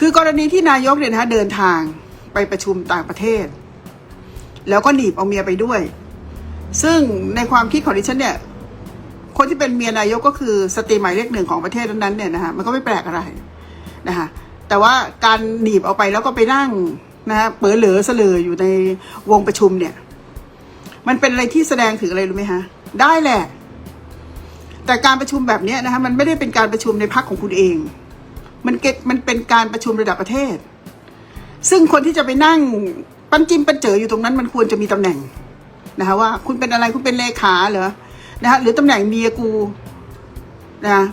คือกรณีที่นายกเนี่ยนะคะเดินทางไปประชุมต่างประเทศ แล้วก็หนีบเอาเมียไปด้วย ซึ่งในความคิดของดิฉันเนี่ย คนที่เป็นเมียนายกก็คือสตรีหมายเลขหนึ่งของประเทศนั้นๆเนี่ยนะคะมันก็ไม่แปลกอะไรนะคะแต่ว่าการหนีบเอาไปแล้วก็ไปนั่งนะฮะเปิดเหลือเสลออยู่ในวงประชุมเนี่ย มันเป็นอะไรที่แสดงถึงอะไรรู้ไหมฮะได้แหละ แต่การประชุมแบบนี้นะคะมันไม่ได้เป็นการประชุมในพักของคุณเอง มันเก็ตมันเป็นการประชุมระดับประเทศ ซึ่งคนที่จะไปนั่งปั้นจิ้มปั้นเจออยู่ตรงนั้นมันควรจะมีตำแหน่งนะคะว่าคุณเป็นอะไรคุณเป็นเลขาเหรอนะคะหรือตำแหน่งเมียกูนะ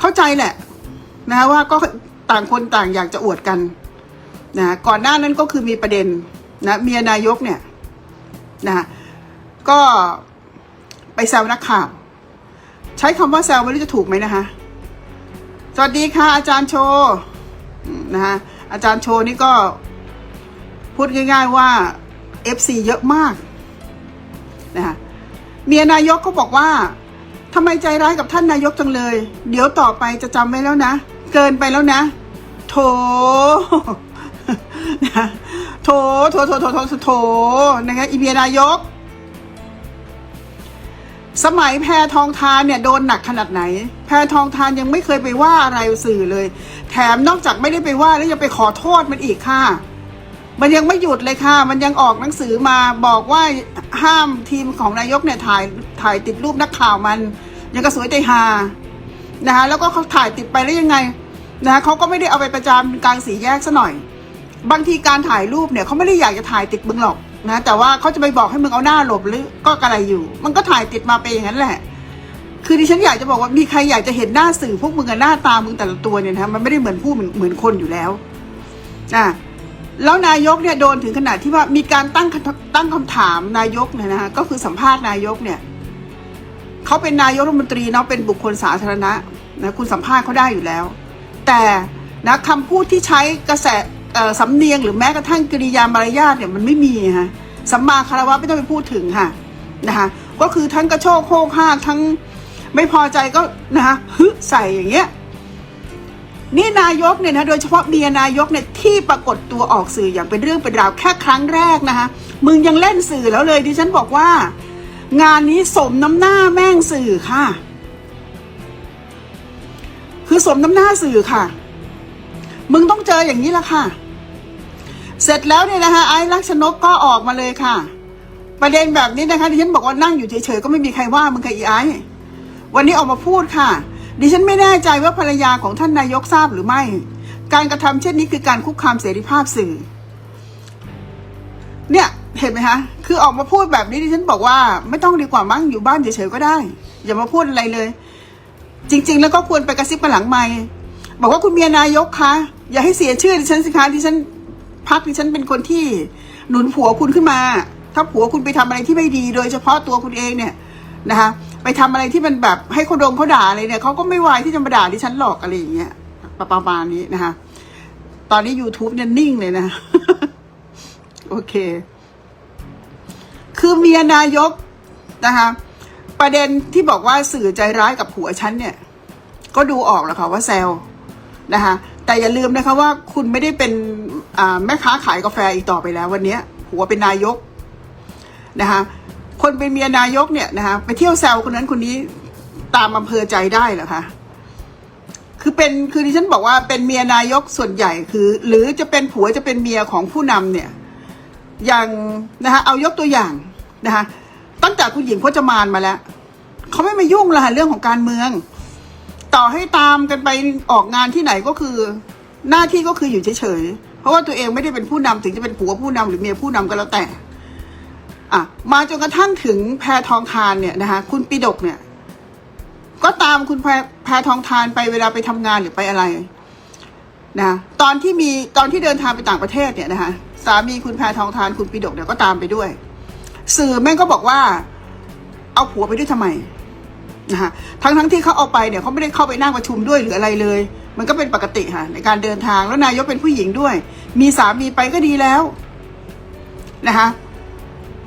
เข้าใจแหละนะคะว่าก็ต่างคนต่างอยากจะอวดกันนะก่อนหน้านั้นก็คือมีประเด็นนะเมียนายกเนี่ยนะก็ไปแซวนักข่าว ใช้คำว่าแซวไม่รู้จะถูกไหมนะคะ สวัสดีค่ะ อาจารย์โชนะคะอาจารย์โชนี่ก็ พูดง่าย ๆว่า FC เยอะมากนะคะเมียนายกก็บอกว่าทำไมใจร้ายกับท่านนายกจังเลย เดี๋ยวต่อไปจะจำไว้แล้วนะ เกินไปแล้วนะ โถนะโถโถโถโถโถโถนะคะอีเมียนายก สมัยแพรทองทานเนี่ยโดนหนักขนาดไหน แพรทองทานยังไม่เคยไปว่าอะไรสื่อเลย แถมนอกจากไม่ได้ไปว่าแล้วยังไปขอโทษมันอีกค่ะ มันยังไม่หยุดเลยค่ะ มันยังออกหนังสือมาบอกว่าห้ามทีมของนายกเนี่ยถ่ายถ่ายติดรูปนักข่าวมัน ยังกระสวยใจฮานะคะแล้วก็เขาถ่ายติดไปแล้วยังไงนะคะเขาก็ไม่ได้เอาไปประจานกลางสีแยกซะหน่อย บางทีการถ่ายรูปเนี่ยเขาไม่ได้อยากจะถ่ายติดมึงหรอก นะ แต่ว่าเขาจะไปบอกให้มึงเอาหน้าหลบหรือก็กระไรอยู่ มันก็ถ่ายติดมาไปอย่างนั้นแหละ คือดิฉันอยากจะบอกว่ามีใครอยากจะเห็นหน้าสื่อพวกมึงกับหน้าตามึงแต่ละตัวเนี่ยนะมันไม่ได้เหมือนผู้เหมือนเหมือนคนอยู่แล้วอะแล้วนายกเนี่ยโดนถึงขนาดที่ว่ามีการตั้งตั้งคำถามนายกเนี่ยนะฮะก็คือสัมภาษณ์นายกเนี่ยเขาเป็นนายกรัฐมนตรีเนาะเป็นบุคคลสาธารณะนะคุณสัมภาษณ์เขาได้อยู่แล้ว แต่นะคำพูดที่ใช้กระแส สำเนียงหรือแม้กระทั่งกริยามารยาทเนี่ยมันไม่มีฮะสัมมาคารวะไม่ต้องไปพูดถึงค่ะนะคะก็คือทั้งกระโชกโคกห้ากทั้งไม่พอใจก็นะคะฮึใส่อย่างเงี้ยนี่นายกเนี่ยนะโดยเฉพาะเมียนายกเนี่ยที่ปรากฏตัวออกสื่ออย่างเป็นเรื่องเป็นราวแค่ครั้งแรกนะคะมึงยังเล่นสื่อแล้วเลยดิฉันบอกว่า งานนี้สมน้ำหน้าแม่งสื่อค่ะ คือสมน้ำหน้าสื่อค่ะ มึงต้องเจออย่างนี้ละค่ะ เสร็จแล้วเนี่ยนะคะไอ้ลักษณกก็ออกมาเลยค่ะ ประเด็นแบบนี้นะคะดิฉันบอกว่านั่งอยู่เฉยๆก็ไม่มีใครว่ามึงกับอีไอ้วันนี้ออกมาพูดค่ะ ดิฉันไม่แน่ใจว่าภรรยาของท่านนายกทราบหรือไม่ การกระทำเช่นนี้คือการคุกคามเสรีภาพสื่อ เนี่ยเห็นไหมคะคือออกมาพูดแบบนี้ดิฉันบอกว่า ไม่ต้องดีกว่ามั้งอยู่บ้านเฉยๆก็ได้ อย่ามาพูดอะไรเลย จริง ๆ แล้วก็ควรไปกระซิบกันหลังไม่บอกว่าคุณเมียนายกคะอย่าให้เสียชื่อดิฉันสิคะดิฉัน พักดิฉันเป็นคนที่หนุนผัวคุณขึ้นมา ถ้าผัวคุณไปทำอะไรที่ไม่ดี โดยเฉพาะตัวคุณเองเนี่ยนะคะไปทำอะไรที่มันแบบให้คนดงเขาด่าอะไรเนี่ยเขาก็ไม่วายที่จะมาด่าดิฉันหรอกอะไรอย่างเงี้ยประมาณนี้นะคะตอนนี้ YouTube เนี่ยนิ่งเลยนะ โอเค คือเมียนายกนะคะ ประเด็นที่บอกว่าสื่อใจร้ายกับผัวฉันเนี่ย ก็ดูออกแล้วค่ะว่าแซวนะคะ แต่อย่าลืมนะคะว่าคุณไม่ได้เป็นแม่ค้าขายกาแฟอีกต่อไปแล้ววันนี้ยผัวเป็นนายกนะคะคนเป็นเมียนายกเนี่ยนะคะไปเที่ยวแซวคนนั้นคนนี้ตามอำเภอใจได้เหรอคะคือเป็นคือดิฉันบอกว่าเป็นเมียนายกส่วนใหญ่คือ หรือจะเป็นผัวจะเป็นเมียของผู้นำเนี่ย อย่างนะคะเอายกตัวอย่างนะคะตั้งแต่คุณหญิงพจมานมาแล้วเขาไม่มายุ่งละเรื่องของการเมือง ต่อให้ตามกันไปออกงานที่ไหนก็คือ หน้าที่ก็คืออยู่เฉยๆเพราะว่าตัวเองไม่ได้เป็นผู้นำถึงจะเป็นผัวผู้นำหรือเมียผู้นำก็แล้วแต่อะมาจนกระทั่งถึงแพรทองทานเนี่ยนะคะคุณปิดกเนี่ย ก็ตามคุณแพรแพรทองทานไปเวลาไปทำงานหรือไปอะไรนะตอนที่มีตอนที่เดินทางไปต่างประเทศเนี่ยนะคะสามีคุณแพรทองทานคุณปิดกเนี่ยก็ตามไปด้วย สื่อแม่งก็บอกว่า เอาผัวไปด้วยทำไม นะคะทั้งทั้งที่เขาเอาไปเนี่ยเขาไม่ได้เข้าไปนั่งประชุมด้วยหรืออะไรเลย มันก็เป็นปกติค่ะในการเดินทางแล้วนายกเป็นผู้หญิงด้วย มีสามีไปก็ดีแล้วนะคะ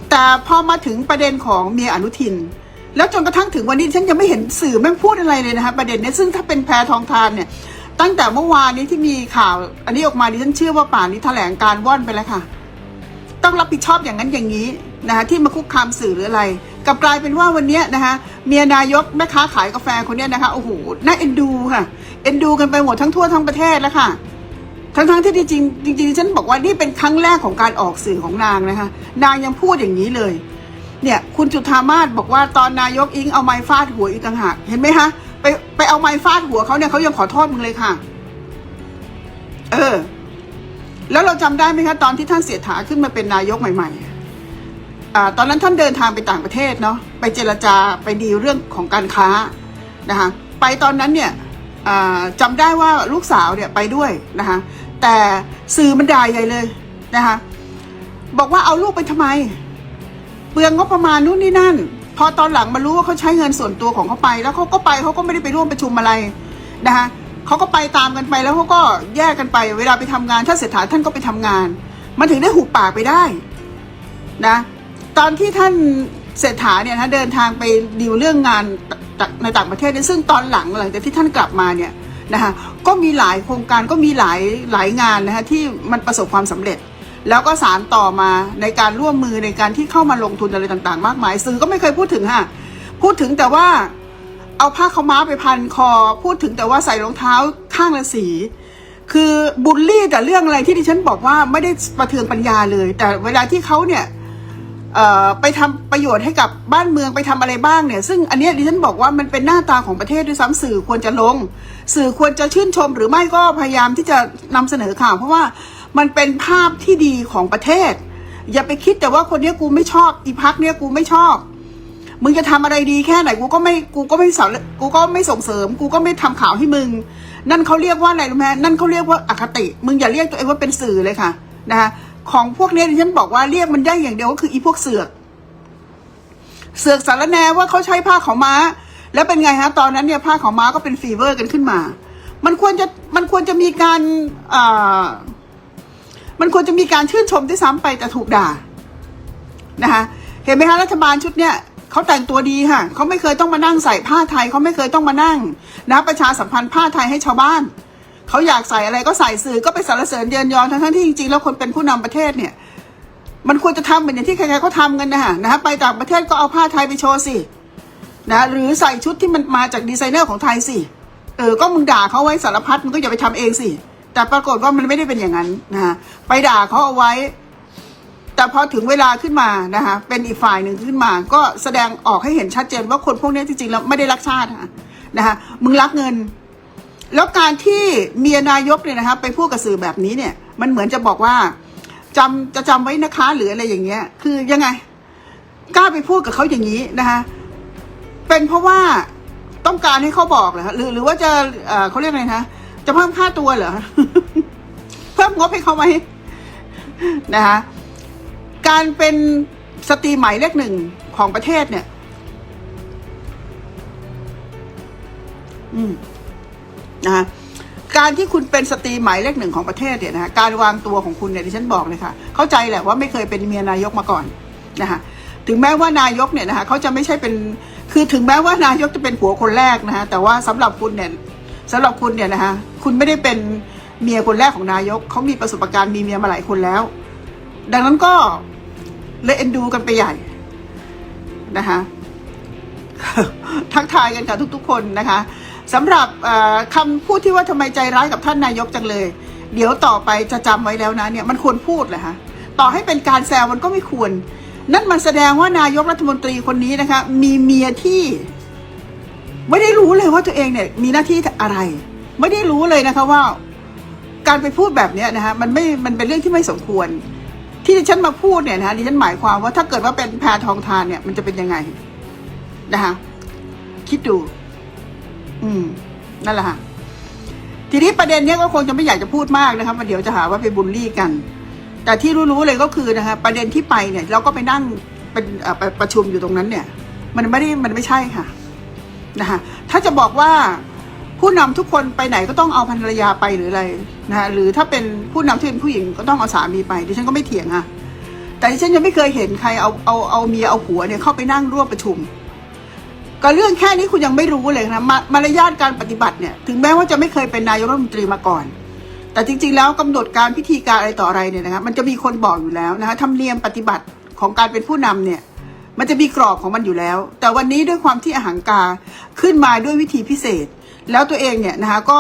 แต่พอมาถึงประเด็นของเมียอนุทิน แล้วจนกระทั่งถึงวันนี้ฉันยังไม่เห็นสื่อแม่งพูดอะไรเลยนะคะประเด็นนี้ซึ่งถ้าเป็นแพรทองทานเนี่ย ตั้งแต่เมื่อวานนี้ที่มีข่าว อันนี้ออกมาดิฉันเชื่อว่าป่านนี้แถลงการว่อนไปแล้วค่ะ ต้องรับผิดชอบอย่างนั้นอย่างนี้นะคะที่มาคุกคามสื่อหรืออะไร กับกลายเป็นว่าวันนี้นะคะเมียนายกแม่ค้าขายกาแฟคนนี้นะคะโอ้โหน่าเอ็นดูค่ะเอ็นดูกันไปหมดทั้งทั่วทั้งประเทศแล้วค่ะทั้งๆที่จริงจริงๆฉันบอกว่านี่เป็นครั้งแรกของการออกสื่อของนางนะคะ นางยังพูดอย่างนี้เลย เนี่ย คุณจุธามาศบอกว่าตอนนายกอิงเอาไม้ฟาดหัวอีกต่างหากเห็นไหมคะไปไปเอาไม้ฟาดหัวเขาเนี่ยเขายังขอโทษมึงเลยค่ะ เออ แล้วเราจำได้ไหมคะตอนที่ท่านเสียถาขึ้นมาเป็นนายกใหม่ ๆ ตอนนั้นท่านเดินทางไปต่างประเทศเนาะไปเจรจาไปดีเรื่องของการค้านะคะไปตอนนั้นเนี่ยจำได้ว่าลูกสาวเนี่ยไปด้วยนะคะแต่สื่อมันด่าใหญ่เลยนะคะบอกว่าเอาลูกไปทำไม เปลืองงบประมาณนู่นนี่นั่น พอตอนหลังมารู้ว่าเขาใช้เงินส่วนตัวของเขาไป แล้วเขาก็ไปเขาก็ไม่ได้ไปร่วมประชุมอะไรนะคะเขาก็ไปตามกันไปแล้วเขาก็แยกกันไป เวลาไปทำงานถ้าเศรษฐาท่านก็ไปทำงาน มันถึงได้หุบปากไปได้นะ ตอนที่ท่านเศรษฐาเนี่ยนะเดินทางไปดีลเรื่องงานในต่างประเทศเนี่ยซึ่งตอนหลังหลังจากที่ท่านกลับมาเนี่ยนะคะก็มีหลายโครงการก็มีหลายหลายงานนะคะที่มันประสบความสำเร็จ แล้วก็สารต่อมาในการร่วมมือในการที่เข้ามาลงทุนอะไรต่างๆ มากมายสื่อก็ไม่เคยพูดถึงค่ะพูดถึงแต่ว่าเอาผ้าขาม้าไปพันคอ พูดถึงแต่ว่าใส่รองเท้าข้างละสี คือบูลลี่แต่เรื่องอะไรที่ดิฉันบอกว่าไม่ได้ประเทืองปัญญาเลย แต่เวลาที่เขาเนี่ย ไปทำประโยชน์ให้กับบ้านเมืองไปทำอะไรบ้างเนี่ย ซึ่งอันนี้ดิฉันบอกว่ามันเป็นหน้าตาของประเทศด้วยซ้ำสื่อควรจะลง สื่อควรจะชื่นชม หรือไม่ก็พยายามที่จะนำเสนอข่าว เพราะว่ามันเป็นภาพที่ดีของประเทศ อย่าไปคิดแต่ว่าคนนี้กูไม่ชอบ อีพักเนี้ยกูไม่ชอบ มึงจะทำอะไรดีแค่ไหนกูก็ไม่กูก็ไม่สอนกูก็ไม่ส่งเสริม กูก็ไม่ทำข่าวให้มึง นั่นเขาเรียกว่าอะไรรู้ไหมนั่นเขาเรียกว่าอคติ มึงอย่าเรียกตัวเองว่าเป็นสื่อเลยค่ะนะคะ ของพวกนี้ที่ฉันบอกว่าเรียกมันได้อย่างเดียวก็คืออีพวกเสือก เสือกสารแนว่าเขาใช้ผ้าขาวม้า แล้วเป็นไงฮะตอนนั้นเนี่ยผ้าขาวม้าก็เป็นฟีเวอร์กันขึ้นมา มันควรจะมันควรจะมีการอ่ามันควรจะมีการชื่นชมด้วยซ้ำไปแต่ถูกด่านะคะเห็นไหมคะรัฐบาลชุดเนี้ยเขาแต่งตัวดีค่ะเขาไม่เคยต้องมานั่งใส่ผ้าไทยเขาไม่เคยต้องมานั่งนะประชาสัมพันธ์ผ้าไทยให้ชาวบ้าน เขาอยากใส่อะไรก็ใส่สื่อก็ไปสรรเสริญเยินยอทั้งที่จริงๆแล้วคนเป็นผู้นำประเทศเนี่ย มันควรจะทำเหมือนอย่างที่ใครๆก็ทำกันนะฮะนะฮะไปต่างประเทศก็เอาผ้าไทยไปโชว์สินะหรือใส่ชุดที่มันมาจากดีไซเนอร์ของไทยสิเออก็มึงด่าเขาไว้สารพัดมึงก็อย่าไปทำเองสิแต่ปรากฏว่ามันไม่ได้เป็นอย่างนั้นนะฮะไปด่าเขาเอาไว้ แต่พอถึงเวลาขึ้นมานะคะเป็นอีกฝ่ายหนึ่งขึ้นมา ก็แสดงออกให้เห็นชัดเจนว่าคนพวกนี้จริงๆแล้วไม่ได้รักชาตินะคะมึงรักเงิน แล้วการที่เมียนายกเนี่ยนะคะไปพูดกับสื่อแบบนี้เนี่ย มันเหมือนจะบอกว่าจำจะจำไว้นะคะหรืออะไรอย่างเงี้ย คือยังไงกล้าไปพูดกับเขาอย่างนี้นะคะเป็นเพราะว่าต้องการให้เขาบอกเหรอคะหรือหรือว่าจะเอ่อเขาเรียกอะไรนะจะเพิ่มค่าตัวเหรอเพิ่มงบให้เขาไหมนะคะการเป็นสตรีหมายเลขหนึ่งของประเทศเนี่ย อืม นะคะการที่คุณเป็นสตรีหมายเลขหนึ่งของประเทศเนี่ยนะคะการวางตัวของคุณเนี่ยที่ฉันบอกเลยค่ะ เข้าใจแหละว่าไม่เคยเป็นเมียนายกมาก่อนนะคะถึงแม้ว่านายกเนี่ยนะคะเขาจะไม่ใช่เป็นคือถึงแม้ว่านายกจะเป็นผัวคนแรกนะคะแต่ว่าสำหรับคุณเนี่ยสำหรับคุณเนี่ยนะคะคุณไม่ได้เป็นเมียคนแรกของนายกเขามีประสบการณ์มีเมียมาหลายคนแล้ว ดังนั้นก็เลยเอ็นดูกันไปใหญ่นะคะทักทายกันค่ะทุกๆคนนะคะ สำหรับคำพูดที่ว่าทำไมใจร้ายกับท่านนายกจังเลย เดี๋ยวต่อไปจะจำไว้แล้วนะเนี่ยมันควรพูดเหรอคะต่อให้เป็นการแซวมันก็ไม่ควร นั่นมันแสดงว่านายกรัฐมนตรีคนนี้นะคะ มีเมียที่ไม่ได้รู้เลยว่าตัวเองเนี่ยมีหน้าที่อะไร ไม่ได้รู้เลยนะคะว่า การไปพูดแบบนี้นะคะมันไม่มันเป็นเรื่องที่ไม่สมควร ที่ดิฉันมาพูดเนี่ยนะคะดิฉันหมายความว่าถ้าเกิดว่าเป็นแพทองทานเนี่ยมันจะเป็นยังไงนะคะคิดดู อืม นั่นแหละค่ะ ทีนี้ประเด็นเนี้ยก็คงจะไม่อยากจะพูดมากนะครับมันเดี๋ยวจะหาว่าไปบูลลี่กัน แต่ที่รู้ๆเลยก็คือนะคะ ประเด็นที่ไปเนี่ย เราก็ไปนั่งเป็นไปประชุมอยู่ตรงนั้นเนี่ย มันไม่ได้มันไม่ใช่ค่ะ นะคะถ้าจะบอกว่าผู้นำทุกคนไปไหนก็ต้องเอาภรรยาไปหรืออะไรนะคะหรือถ้าเป็นผู้นำที่เป็นผู้หญิงก็ต้องเอาสามีไปดิฉันก็ไม่เถียงค่ะแต่ดิฉันยังไม่เคยเห็นใครเอาเอาเอาเมียเอาผัวเนี่ยเข้าไปนั่งร่วมประชุม ก็เรื่องแค่นี้คุณยังไม่รู้เลยนะมามารยาทการปฏิบัติเนี่ยถึงแม้ว่าจะไม่เคยเป็นนายกรัฐมนตรีมาก่อน แต่จริง ๆ แล้วกำหนดการพิธีการอะไรต่ออะไรเนี่ยนะคะมันจะมีคนบอกอยู่แล้วนะคะธรรมเนียมปฏิบัติของการเป็นผู้นำเนี่ยมันจะมีกรอบของมันอยู่แล้ว แต่วันนี้ด้วยความที่อาหางกาขึ้นมาด้วยวิธีพิเศษ แล้วตัวเองเนี่ยนะคะก็